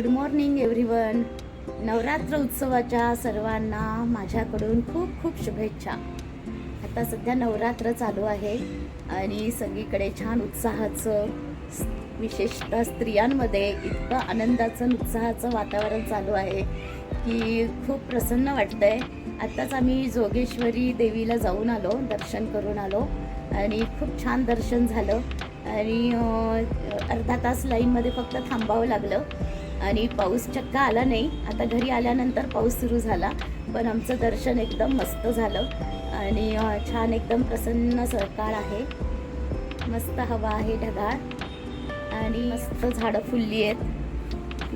Good morning everyone Navratra उत्सवाच्या सर्वांना माझ्याकडून खूप खूप शुभेच्छा. आता सध्या नवरात्र चालू आहे आणि सगळीकडे छान उत्साहाचं विशेषतः स्त्रियांमध्ये इतकं आनंदाचं उत्साहाचं वातावरण चालू आहे की खूप प्रसन्न वाटतंय. आत्ताच आम्ही जोगेश्वरी देवीला जाऊन आलो दर्शन करून आलो आणि खूप छान दर्शन झालं. आणि अर्धा तास लाईनमध्ये फक्त थांबावं लागलं. आणि पाऊस चक्क आला नाही. आता घरी आल्यानंतर पाऊस सुरू झाला. पण आमचं दर्शन एकदम मस्त झालं. आणि छान एकदम प्रसन्न सकाळ आहे. मस्त हवा आहे ढगाळ. आणि मस्त झाडं फुलली आहेत.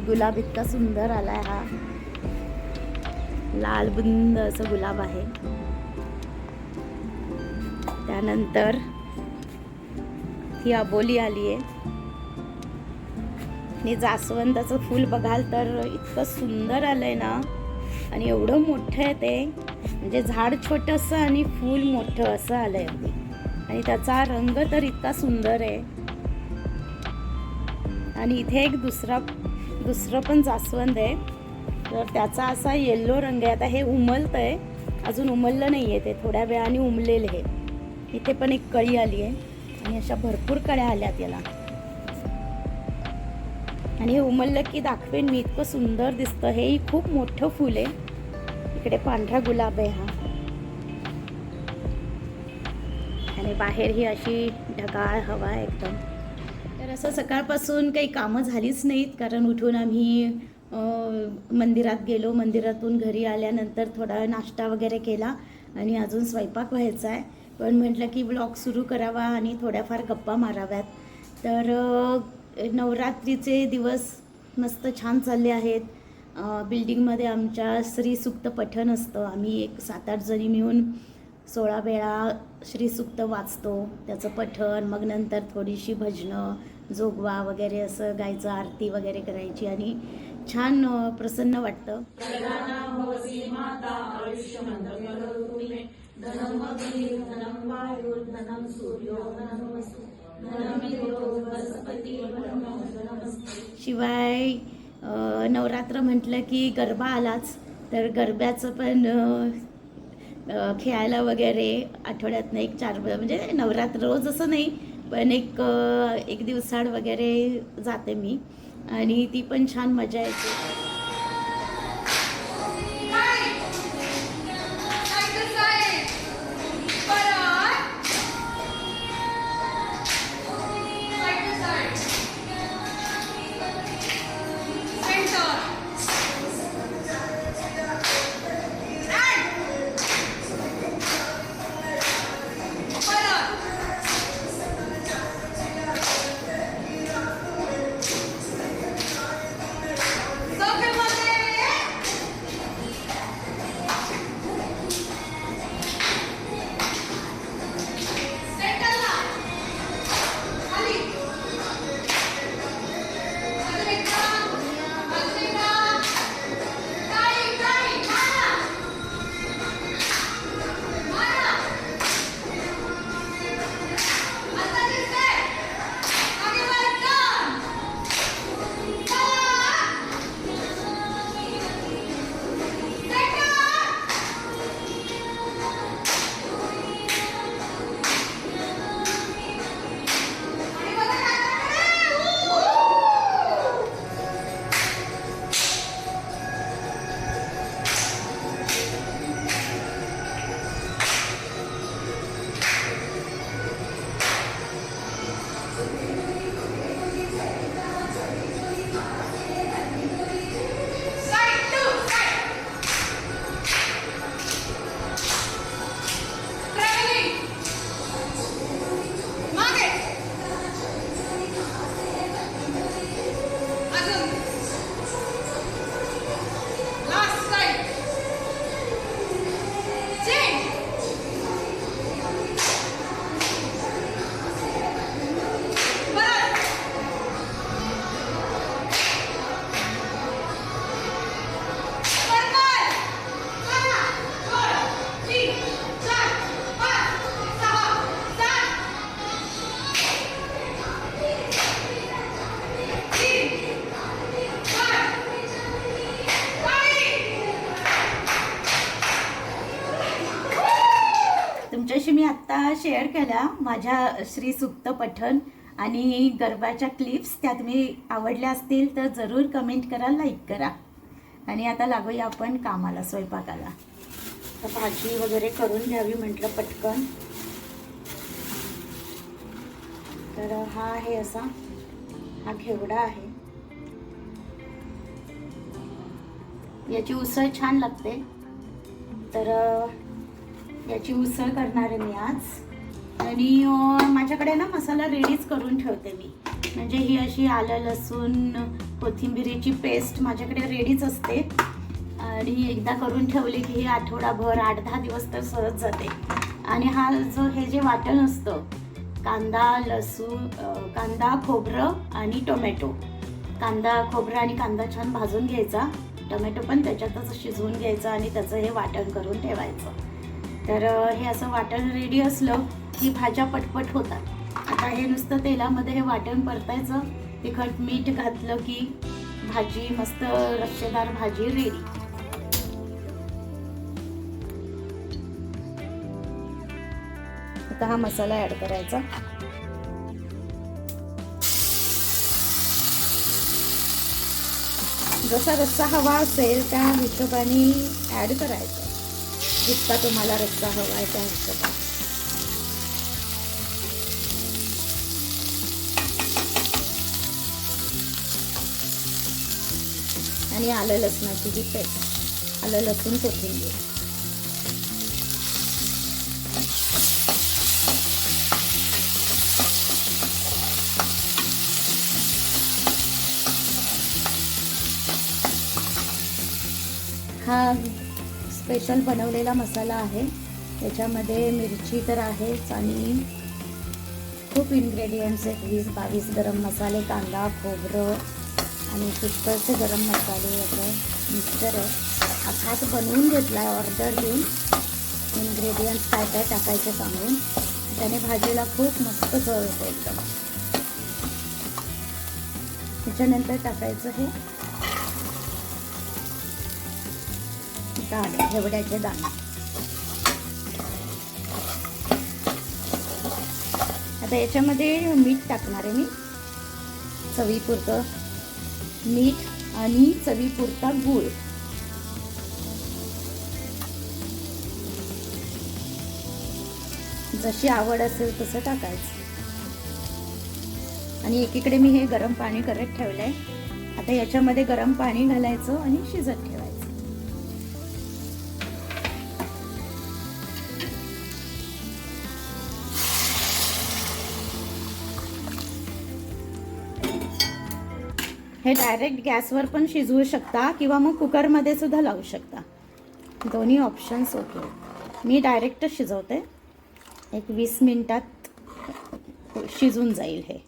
गुलाब इतका सुंदर आला आहे हा. लाल बुंद असं गुलाब आहे. त्यानंतर ही अबोली आली आहे आणि जास्वंदाचं फूल बघाल तर इतकं सुंदर आलं आहे ना. आणि एवढं मोठं आहे ते. म्हणजे झाड छोटंसं आणि फूल मोठं असं आलं अगदी. आणि त्याचा रंग तर इतका सुंदर आहे. आणि इथे एक दुसरा दुसरं पण जास्वंद आहे. तर त्याचा असा येल्लो रंग आहे. आता हे उमलतं आहे अजून उमललं नाही आहे ते. थोड्या वेळाने उमलेलं आहे इथे पण एक कळी आली आहे आणि अशा भरपूर कळ्या आल्यात याला. आणि हे उमललं की दाखवेन मी इतकं सुंदर दिसतं. हेही खूप मोठं फुल आहे. इकडे पांढरा गुलाब आहे हा. आणि बाहेर ही अशी ढगाळ हवा आहे एकदम. तर असं सकाळपासून काही कामं झालीच नाहीत कारण उठून आम्ही मंदिरात गेलो. मंदिरातून घरी आल्यानंतर थोडा नाश्ता वगैरे केला आणि अजून स्वयंपाक व्हायचा आहे. पण म्हटलं की ब्लॉग सुरू करावा आणि थोड्याफार गप्पा माराव्यात. तर नवरात्रीचे दिवस मस्त छान चालले आहेत. बिल्डिंगमध्ये आमच्या श्रीसुक्त पठण असतं. आम्ही एक सात आठ जणी मिळून सोळा वेळा श्रीसुक्त वाचतो. त्याचं पठण मग नंतर थोडीशी भजनं जोगवा वगैरे असं गायचं आरती वगैरे करायची आणि छान प्रसन्न वाटतं. शिवाय नवरात्र म्हटलं की गरबा आलाच. तर गरब्याचं पण खेळायला वगैरे आठवड्यातनं एक चार म्हणजे नवरात्र रोज असं नाही पण एक एक दिवसाड वगैरे जाते मी. आणि ती पण छान मजा येते. केल्या माझ्या श्री सुप्त पठण आणि गरबाच्या क्लिप्स त्या तुम्ही आवडल्या असतील तर जरूर कमेंट करा लाईक करा. आणि आता लागूया आपण कामाला स्वयंपाकाला. तर भाजी वगैरे करून घ्यावी म्हटलं पटकन. तर हा आहे असा हा घेवडा आहे. याची उसळ छान लागते. तर याची उसळ करणार आहे मी आज. आणि माझ्याकडे ना मसाला रेडीच करून ठेवते मी. म्हणजे ही अशी आलं लसूण कोथिंबिरीची पेस्ट माझ्याकडे रेडीच असते. आणि एकदा करून ठेवली की ही आठवडाभर आठ दहा दिवस तर सहज जाते. आणि हा जो हे जे वाटण असतं कांदा लसूण कांदा खोबरं आणि टोमॅटो. कांदा खोबरं आणि कांदा छान भाजून घ्यायचा. टोमॅटो पण त्याच्यातच शिजवून घ्यायचं आणि त्याचं हे वाटण करून ठेवायचं. तर हे असं वाटण रेडी असलं की भाज्या पटपट होतात. आता हे नुसतं तेलामध्ये हे वाटण परतायचं. तिखट मीठ घातलं की भाजी मस्त रस्सेदार भाजी रेडी आता हा मसाला ॲड करायचा. जसा रस्सा हवा असेल त्या हिशोबाने ॲड करायचा. जितका तुम्हाला रस्सा हवा आहे त्या हिशोबाने. आणि आलं लसणाची जी पेस्ट. आलं लसूण कोथिंबीर. हा स्पेशल बनवलेला मसाला आहे. त्याच्यामध्ये मिरची तर आहेच आणि खूप इन्ग्रेडियंट्स आहेत. वीस बावीस गरम मसाले कांदा खोबरं आणि पुष्कळचे गरम मसाले याचं मिक्सर आहे. खास बनवून घेतला आहे ऑर्डर देऊन. इन्ग्रेडियंट्स काय काय टाकायचं सांगून. त्याने भाजीला खूप मस्त चव येते एकदम. त्याच्यानंतर टाकायचं हे दाणे हेवड्याचे दाणे. आता याच्यामध्ये मीठ टाकणार आहे मी. चवीपुरतं. मीठ आणि चवीपुरता गूळ. जशी आवड असेल तसं टाकायचं. आणि एकीकडे मी हे गरम पाणी करत ठेवलंय. आता याच्यामध्ये गरम पाणी घालायचं आणि शिजत ठेवायचं. हे डायरेक्ट गॅसवर पण शिजवू शकता किंवा मग कुकरमध्ये सुद्धा लावू शकता. दोन्ही ऑप्शन्स ओके मी डायरेक्ट शिजवते. एक वीस मिनिटात शिजून जाईल हे.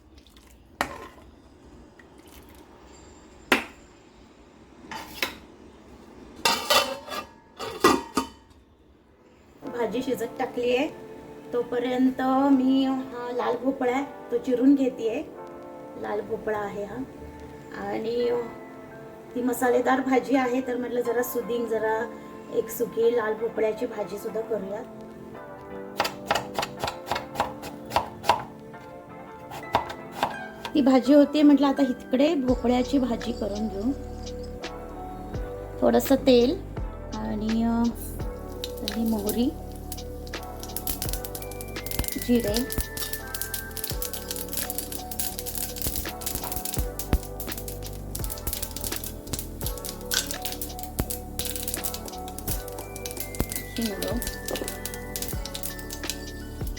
भाजी शिजत टाकली आहे. तोपर्यंत मी हा लाल भोपळा आहे. तो चिरून घेते लाल भोपळा आहे हा. आणि ती मसालेदार भाजी आहे तर म्हटलं जरा सुदिंग जरा एक सुकी लाल भोपळ्याची भाजी सुद्धा करूया ती भाजी होती म्हटलं आता इकडे भोपळ्याची भाजी करून घेऊ. थोडस तेल आणि मोहरी जिरे.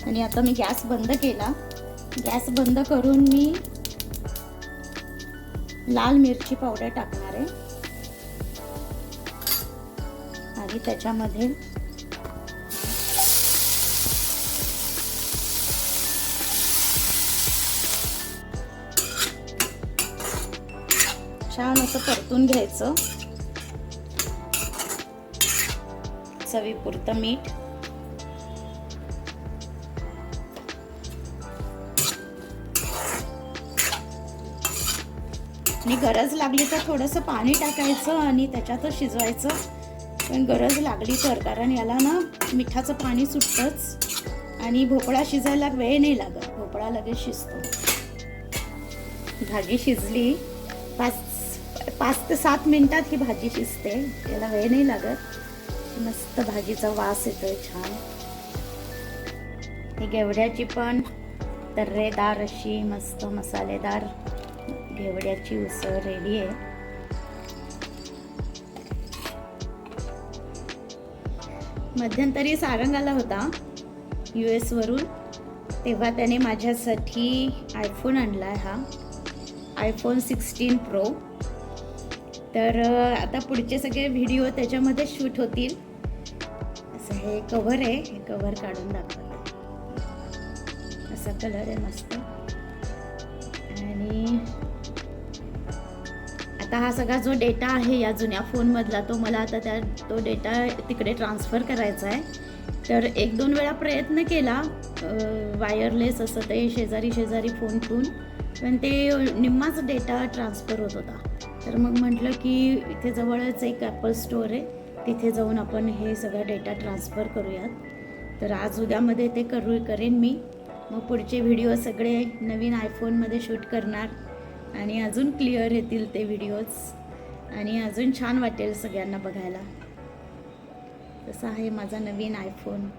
आणि आता मी गॅस बंद केला. गॅस बंद करून मी लाल मिरची पावडर टाकणार आहे. आणि त्याच्यामध्ये छान असं परतून घ्यायचं. चवीपुरतं मीठ आणि गरज लागली तर थोडंसं पाणी टाकायचं आणि त्याच्यातच शिजवायचं. पण गरज लागली तर कारण याला ना मिठाचं पाणी सुटतंच. आणि भोपळा शिजायला वेळ नाही लागत. भोपळा लगेच शिजतो. भाजी शिजली. पाच पाच ते सात मिनिटात ही भाजी शिजते. त्याला वेळ नाही लागत. मस्त भाजीचा वास येतोय छान. ही घेवड्याची पण तर्रेदार अशी मस्त मसालेदार घेवड्याची उसळ रेडी आहे. मध्यंतरी सारंग आला होता यू एसवरून तेव्हा त्याने माझ्यासाठी आयफोन आणला आहे हा. आयफोन सिक्स्टीन प्रो तर आता पुढचे सगळे व्हिडिओ त्याच्यामध्ये शूट होतील. हे कव्हर आहे हे कव्हर काढून दाखवते असा कलर आहे मस्त. आणि आता हा सगळा जो डेटा आहे या जुन्या फोनमधला तो मला आता त्या तो डेटा तिकडे ट्रान्सफर करायचा आहे. तर एक दोन वेळा प्रयत्न केला वायरलेस असं ते शेजारी शेजारी फोन ठेवून पण ते निम्माच डेटा ट्रान्सफर होत होता. तर मग म्हटलं की इथे जवळच एक ॲपल स्टोअर आहे. तिथे जाऊन आपण हे सगळं डेटा ट्रान्सफर करूयात. तर आज उद्यामध्ये ते करू करेन मी. मग पुढचे व्हिडिओ सगळे नवीन आयफोनमध्ये शूट करणार. आणि अजून क्लिअर येतील ते व्हिडिओज आणि अजून छान वाटेल सगळ्यांना बघायला. तसा आहे माझा नवीन आयफोन